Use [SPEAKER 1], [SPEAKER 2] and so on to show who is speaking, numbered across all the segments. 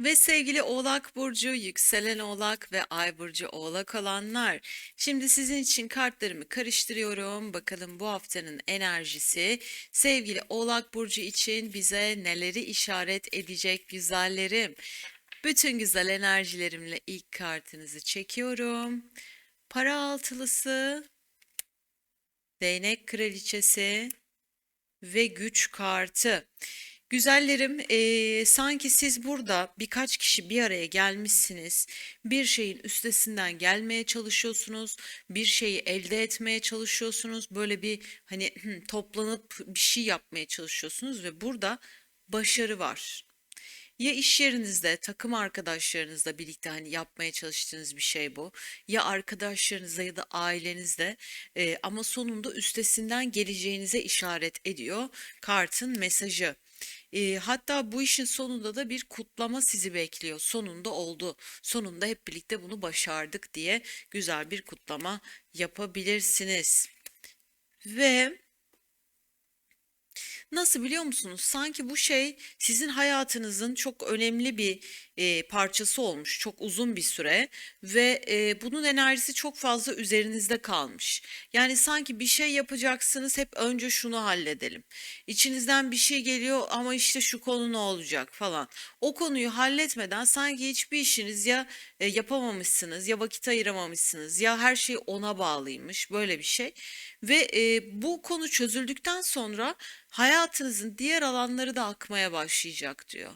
[SPEAKER 1] Ve sevgili Oğlak Burcu, yükselen Oğlak ve Ay Burcu Oğlak olanlar. Şimdi sizin için kartlarımı karıştırıyorum. Bakalım bu haftanın enerjisi sevgili Oğlak Burcu için bize neleri işaret edecek güzellerim. Bütün güzel enerjilerimle ilk kartınızı çekiyorum. Para altılısı, değnek kraliçesi ve güç kartı. Güzellerim, eee, sanki siz burada birkaç kişi bir araya gelmişsiniz. Bir şeyin üstesinden gelmeye çalışıyorsunuz. Bir şeyi elde etmeye çalışıyorsunuz. Böyle bir hani toplanıp bir şey yapmaya çalışıyorsunuz ve burada başarı var. Ya iş yerinizde, takım arkadaşlarınızla birlikte hani yapmaya çalıştığınız bir şey bu. Ya arkadaşlarınızla ya da ailenizde eee, ama sonunda üstesinden geleceğinize işaret ediyor kartın mesajı. Eee, hatta bu işin sonunda da bir kutlama sizi bekliyor. Sonunda oldu. Sonunda hep birlikte bunu başardık diye güzel bir kutlama yapabilirsiniz. Ve Nasıl biliyor musunuz? Sanki bu şey sizin hayatınızın çok önemli bir e, parçası olmuş, çok uzun bir süre ve e, bunun enerjisi çok fazla üzerinizde kalmış. Yani sanki bir şey yapacaksınız, hep önce şunu halledelim. İçinizden bir şey geliyor ama işte şu konu ne olacak falan. O konuyu halletmeden sanki hiçbir işiniz ya e, yapamamışsınız, ya vakit ayıramamışsınız, ya her şey ona bağlıymış, böyle bir şey. Ve e, bu konu çözüldükten sonra hayatınızın diğer alanları da akmaya başlayacak diyor.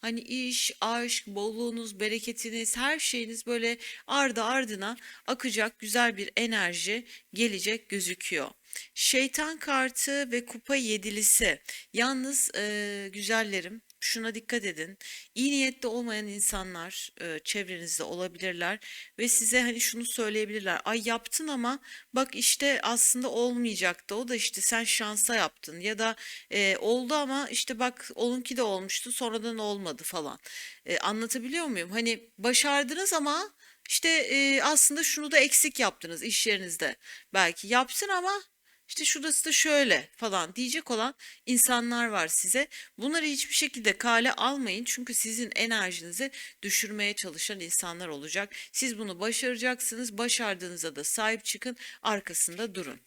[SPEAKER 1] Hani iş, aşk, bolluğunuz, bereketiniz, her şeyiniz böyle ardı ardına akacak güzel bir enerji gelecek gözüküyor. Şeytan kartı ve kupa yedilisi. Yalnız e, güzellerim şuna dikkat edin. İyi niyetli olmayan insanlar e, çevrenizde olabilirler ve size hani şunu söyleyebilirler. Ay yaptın ama bak işte aslında olmayacaktı. O da işte sen şansa yaptın ya da e, oldu ama işte bak onunki de olmuştu sonradan olmadı falan. E, anlatabiliyor muyum? Hani başardınız ama işte e, aslında şunu da eksik yaptınız iş yerinizde. Belki yapsın ama işte şurası da şöyle falan diyecek olan insanlar var size. Bunları hiçbir şekilde kale almayın çünkü sizin enerjinizi düşürmeye çalışan insanlar olacak. Siz bunu başaracaksınız. Başardığınıza da sahip çıkın. Arkasında durun.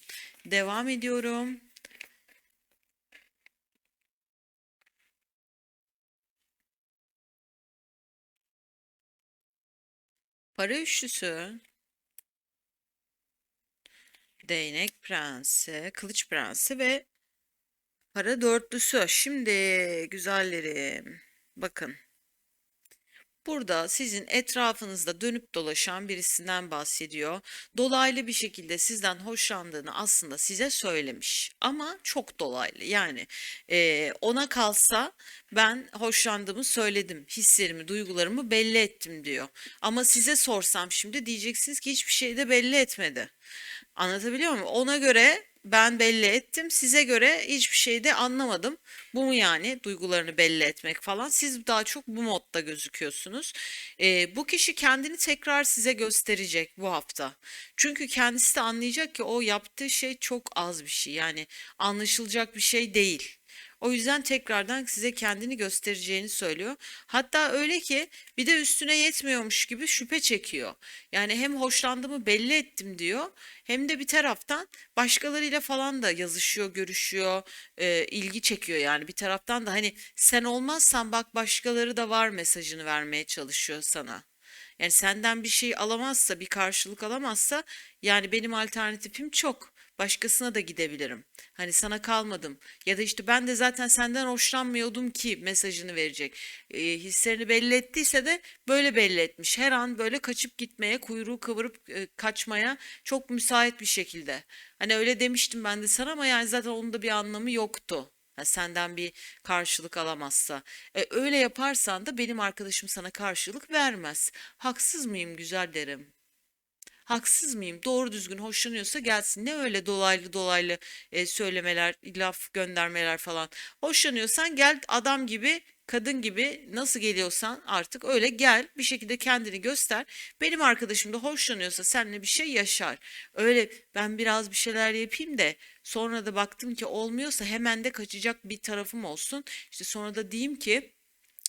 [SPEAKER 1] Devam ediyorum. Para üçlüsü. Değnek prensi, kılıç prensi ve para dörtlüsü. Şimdi güzellerim bakın. Burada sizin etrafınızda dönüp dolaşan birisinden bahsediyor. Dolaylı bir şekilde sizden hoşlandığını aslında size söylemiş. Ama çok dolaylı. Yani eee, ona kalsa ben hoşlandığımı söyledim. Hislerimi, duygularımı belli ettim diyor. Ama size sorsam şimdi diyeceksiniz ki hiçbir şey de belli etmedi. Anlatabiliyor muyum? Ona göre ben belli ettim. Size göre hiçbir şey de anlamadım. Bu mu yani duygularını belli etmek falan? Siz daha çok bu modda gözüküyorsunuz. Ee, bu kişi kendini tekrar size gösterecek bu hafta. Çünkü kendisi de anlayacak ki o yaptığı şey çok az bir şey. Yani anlaşılacak bir şey değil. O yüzden tekrardan size kendini göstereceğini söylüyor. Hatta öyle ki bir de üstüne yetmiyormuş gibi şüphe çekiyor. Yani hem hoşlandığımı belli ettim diyor, hem de bir taraftan başkalarıyla falan da yazışıyor, görüşüyor, e, ilgi çekiyor yani bir taraftan da hani sen olmazsan bak başkaları da var mesajını vermeye çalışıyor sana. Yani senden bir şey alamazsa, bir karşılık alamazsa yani benim alternatifim çok. Başkasına da gidebilirim. Hani sana kalmadım. Ya da işte ben de zaten senden hoşlanmıyordum ki mesajını verecek. E, hislerini belli ettiyse de böyle belli etmiş. Her an böyle kaçıp gitmeye, kuyruğu kıvırıp e, kaçmaya çok müsait bir şekilde. Hani öyle demiştim ben de sana ama yani zaten onun da bir anlamı yoktu. Ha, senden bir karşılık alamazsa. E, öyle yaparsan da benim arkadaşım sana karşılık vermez. Haksız mıyım güzel derim. Haksız mıyım? Doğru düzgün hoşlanıyorsa gelsin. Ne öyle dolaylı dolaylı e, söylemeler, laf göndermeler falan. Hoşlanıyorsan gel adam gibi, kadın gibi nasıl geliyorsan artık öyle gel. Bir şekilde kendini göster. Benim arkadaşım da hoşlanıyorsa seninle bir şey yaşar. Öyle ben biraz bir şeyler yapayım da sonra da baktım ki olmuyorsa hemen de kaçacak bir tarafım olsun. İşte sonra da diyeyim ki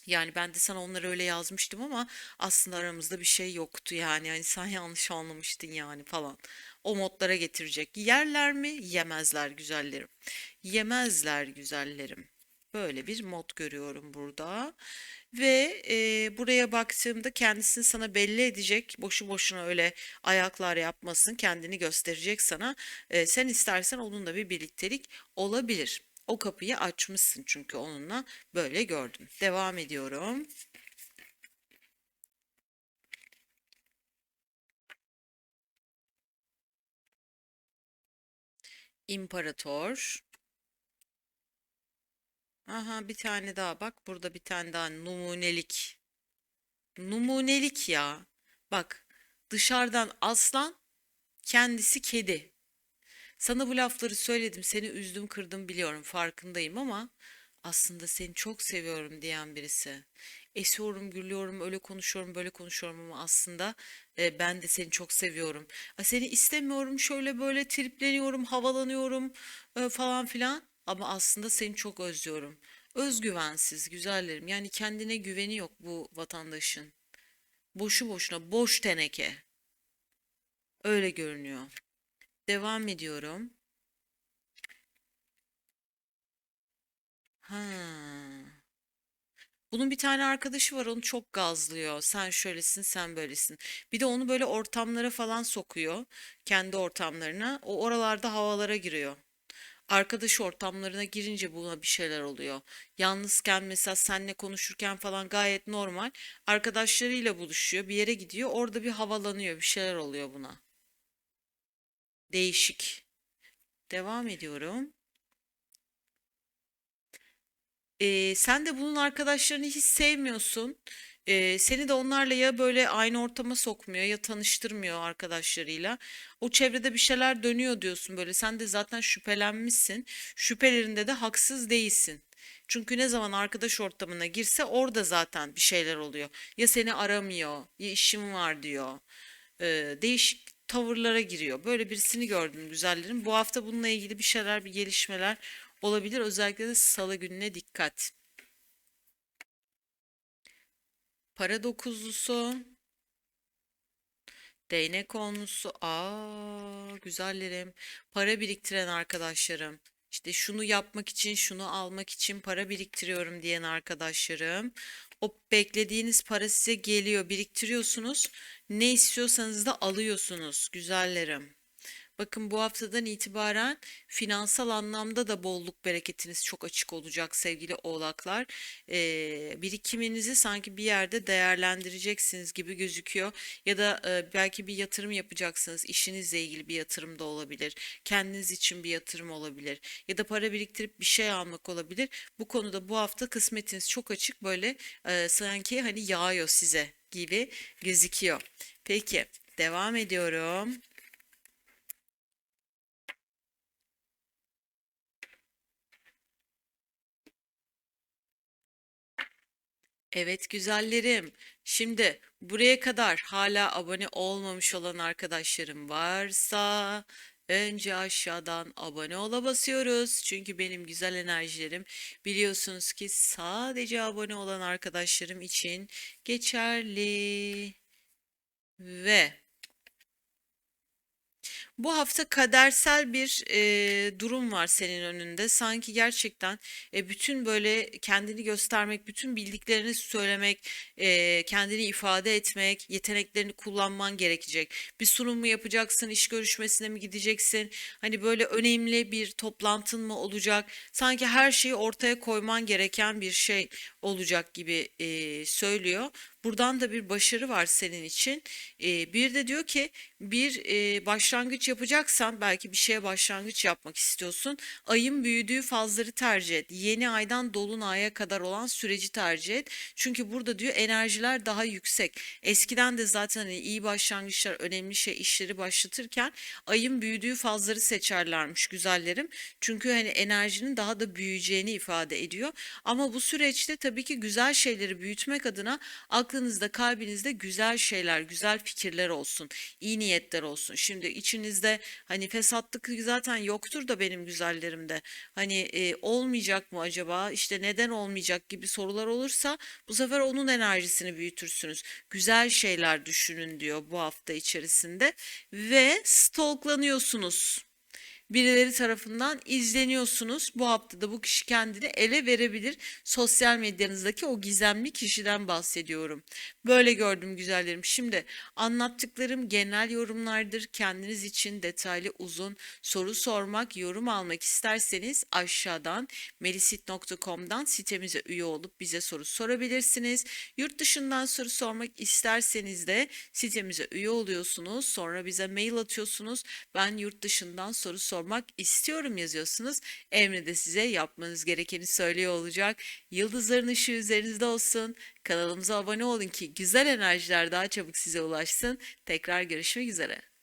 [SPEAKER 1] Yani ben de sana onları öyle yazmıştım ama aslında aramızda bir şey yoktu yani. Hani sen yanlış anlamıştın yani falan. O modlara getirecek. Yerler mi? Yemezler güzellerim. Yemezler güzellerim. Böyle bir mod görüyorum burada. Ve e, buraya baktığımda kendisini sana belli edecek. Boşu boşuna öyle ayaklar yapmasın. Kendini gösterecek sana. E, sen istersen onunla bir birliktelik olabilir. O kapıyı açmışsın çünkü onunla böyle gördüm. Devam ediyorum. İmparator. Aha bir tane daha bak. Burada bir tane daha numunelik. Numunelik ya. Bak dışarıdan aslan kendisi kedi. Sana bu lafları söyledim, seni üzdüm, kırdım biliyorum, farkındayım ama aslında seni çok seviyorum diyen birisi. Esiyorum, gülüyorum, öyle konuşuyorum, böyle konuşuyorum ama aslında e, ben de seni çok seviyorum. A, seni istemiyorum, şöyle böyle tripleniyorum, havalanıyorum e, falan filan ama aslında seni çok özlüyorum. Özgüvensiz, güzellerim. Yani kendine güveni yok bu vatandaşın. Boşu boşuna, boş teneke. Öyle görünüyor. Devam ediyorum. Ha. Bunun bir tane arkadaşı var onu çok gazlıyor. Sen şöylesin, sen böylesin. Bir de onu böyle ortamlara falan sokuyor. Kendi ortamlarına. O oralarda havalara giriyor. Arkadaş ortamlarına girince buna bir şeyler oluyor. Yalnızken mesela seninle konuşurken falan gayet normal. Arkadaşlarıyla buluşuyor, bir yere gidiyor. Orada bir havalanıyor, bir şeyler oluyor buna. Değişik. Devam ediyorum. Ee, sen de bunun arkadaşlarını hiç sevmiyorsun. Ee, seni de onlarla ya böyle aynı ortama sokmuyor ya tanıştırmıyor arkadaşlarıyla. O çevrede bir şeyler dönüyor diyorsun böyle. Sen de zaten şüphelenmişsin. Şüphelerinde de haksız değilsin. Çünkü ne zaman arkadaş ortamına girse orada zaten bir şeyler oluyor. Ya seni aramıyor, ya işim var diyor. Ee, değişik tavırlara giriyor. Böyle birisini gördüm güzellerim. Bu hafta bununla ilgili bir şeyler, bir gelişmeler olabilir. Özellikle de salı gününe dikkat. Para dokuzlusu, değnek onlusu. Aa, güzellerim. Para biriktiren arkadaşlarım. İşte şunu yapmak için, şunu almak için para biriktiriyorum diyen arkadaşlarım. O beklediğiniz para size geliyor, biriktiriyorsunuz. Ne istiyorsanız da alıyorsunuz, güzellerim. Bakın bu haftadan itibaren finansal anlamda da bolluk bereketiniz çok açık olacak sevgili oğlaklar. Ee, birikiminizi sanki bir yerde değerlendireceksiniz gibi gözüküyor. Ya da e, belki bir yatırım yapacaksınız. İşinizle ilgili bir yatırım da olabilir. Kendiniz için bir yatırım olabilir. Ya da para biriktirip bir şey almak olabilir. Bu konuda bu hafta kısmetiniz çok açık böyle e, sanki hani yağıyor size gibi gözüküyor. Peki devam ediyorum. Evet güzellerim. Şimdi buraya kadar hala abone olmamış olan arkadaşlarım varsa önce aşağıdan abone ola basıyoruz. Çünkü benim güzel enerjilerim biliyorsunuz ki sadece abone olan arkadaşlarım için geçerli. Ve bu hafta kadersel bir e, durum var senin önünde. Sanki gerçekten e, bütün böyle kendini göstermek, bütün bildiklerini söylemek, e, kendini ifade etmek, yeteneklerini kullanman gerekecek. Bir sunum mu yapacaksın, iş görüşmesine mi gideceksin? Hani böyle önemli bir toplantın mı olacak? Sanki her şeyi ortaya koyman gereken bir şey olacak gibi e, söylüyor. Buradan da bir başarı var senin için. Ee, bir de diyor ki bir e, başlangıç yapacaksan belki bir şeye başlangıç yapmak istiyorsun. Ayın büyüdüğü fazları tercih et. Yeni aydan dolunaya kadar olan süreci tercih et. Çünkü burada diyor enerjiler daha yüksek. Eskiden de zaten hani iyi başlangıçlar önemli şey işleri başlatırken ayın büyüdüğü fazları seçerlermiş güzellerim. Çünkü hani enerjinin daha da büyüyeceğini ifade ediyor. Ama bu süreçte tabii ki güzel şeyleri büyütmek adına aklı aklınızda, kalbinizde güzel şeyler, güzel fikirler olsun, iyi niyetler olsun. Şimdi içinizde hani fesatlık zaten yoktur da benim güzellerimde. Hani e, olmayacak mı acaba? İşte neden olmayacak gibi sorular olursa bu sefer onun enerjisini büyütürsünüz. Güzel şeyler düşünün diyor bu hafta içerisinde ve stalklanıyorsunuz birileri tarafından izleniyorsunuz. Bu haftada bu kişi kendini ele verebilir. Sosyal medyanızdaki o gizemli kişiden bahsediyorum. Böyle gördüm güzellerim. Şimdi anlattıklarım genel yorumlardır. Kendiniz için detaylı uzun soru sormak, yorum almak isterseniz aşağıdan melisit.com'dan sitemize üye olup bize soru sorabilirsiniz. Yurt dışından soru sormak isterseniz de sitemize üye oluyorsunuz. Sonra bize mail atıyorsunuz. Ben yurt dışından soru sormak istiyorum yazıyorsunuz. Emre de size yapmanız gerekeni söylüyor olacak. Yıldızların ışığı üzerinizde olsun. Kanalımıza abone olun ki güzel enerjiler daha çabuk size ulaşsın. Tekrar görüşmek üzere.